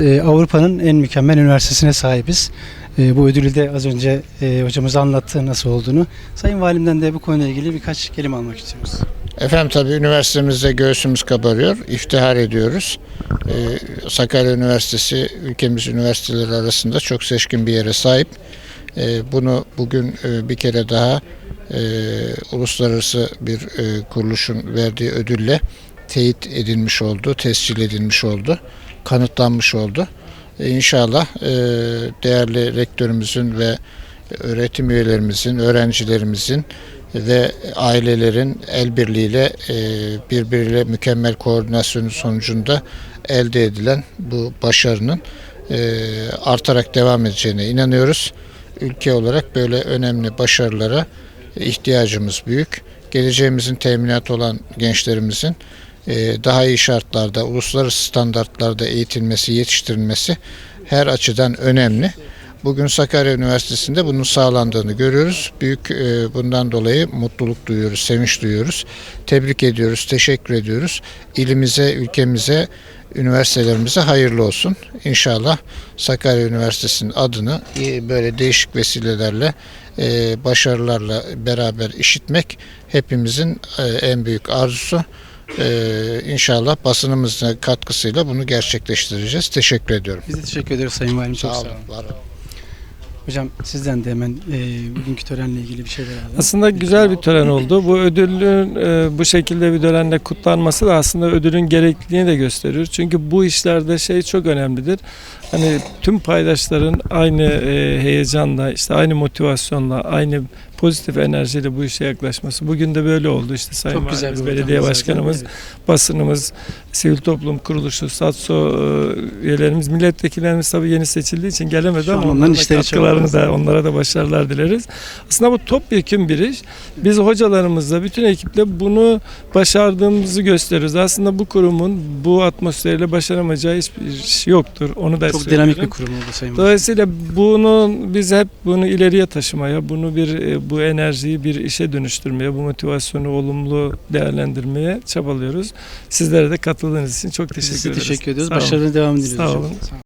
E, Avrupa'nın en mükemmel üniversitesine sahibiz. E, bu ödülü de az önce e, hocamız anlattı nasıl olduğunu. Sayın Valimden de bu konuyla ilgili birkaç kelime almak istiyoruz. Efendim tabii üniversitemizde göğsümüz kabarıyor, iftihar ediyoruz. Sakarya Üniversitesi ülkemiz üniversiteleri arasında çok seçkin bir yere sahip. Bunu bugün bir kere daha uluslararası bir kuruluşun verdiği ödülle teyit edilmiş oldu, tescil edilmiş oldu, kanıtlanmış oldu. E, İnşallah e, değerli rektörümüzün ve öğretim üyelerimizin, öğrencilerimizin ve ailelerin el birliğiyle e, birbiriyle mükemmel koordinasyonu sonucunda elde edilen bu başarının artarak devam edeceğine inanıyoruz. Ülke olarak böyle önemli başarılara ihtiyacımız büyük. Geleceğimizin teminatı olan gençlerimizin daha iyi şartlarda, uluslararası standartlarda eğitilmesi, yetiştirilmesi her açıdan önemli. Bugün Sakarya Üniversitesi'nde bunun sağlandığını görüyoruz. Büyük e, bundan dolayı mutluluk duyuyoruz, sevinç duyuyoruz. Tebrik ediyoruz, teşekkür ediyoruz. İlimize, ülkemize, üniversitelerimize hayırlı olsun. İnşallah Sakarya Üniversitesi'nin adını e, böyle değişik vesilelerle, e, başarılarla beraber işitmek hepimizin e, en büyük arzusu. E, İnşallah basınımızın katkısıyla bunu gerçekleştireceğiz. Teşekkür ediyorum. Biz de teşekkür ederiz Sayın Valim. Çok Sağ sağ olun. var olun. Hocam sizden de hemen e, bugünkü törenle ilgili bir şeyler alalım. Aslında güzel bir tören oldu. Bu ödülün e, bu şekilde bir törenle kutlanması da aslında ödülün gerekliliğini de gösteriyor. Çünkü bu işlerde şey çok önemlidir. Hani tüm paydaşların aynı e, heyecanla, işte aynı motivasyonla, aynı pozitif enerjiyle bu işe yaklaşması. Bugün de böyle oldu. İşte Sayın Çok güzel Valimiz, Belediye zaten. Başkanımız, Evet. basınımız, sivil toplum kuruluşu, SATSO e, üyelerimiz, milletvekillerimiz tabii yeni seçildiği için gelemedi Şu ama onların da katkılarını da onlara da başarılar dileriz. Aslında bu topyekun bir iş. Biz hocalarımızla, bütün ekiple bunu başardığımızı gösteriyoruz. Aslında bu kurumun bu atmosferiyle başaramayacağı hiçbir iş yoktur. Onu da Çok söylüyorum. dinamik bir kurum oldu Sayın. Dolayısıyla bunu biz hep bunu ileriye taşımaya, bunu bir e, bu enerjiyi bir işe dönüştürmeye, bu motivasyonu olumlu değerlendirmeye çabalıyoruz. Sizlere de katıldığınız için çok teşekkür Size ederiz. teşekkür ediyoruz. Sağ olun. Başarılı devam diliyoruz. Sağ olun.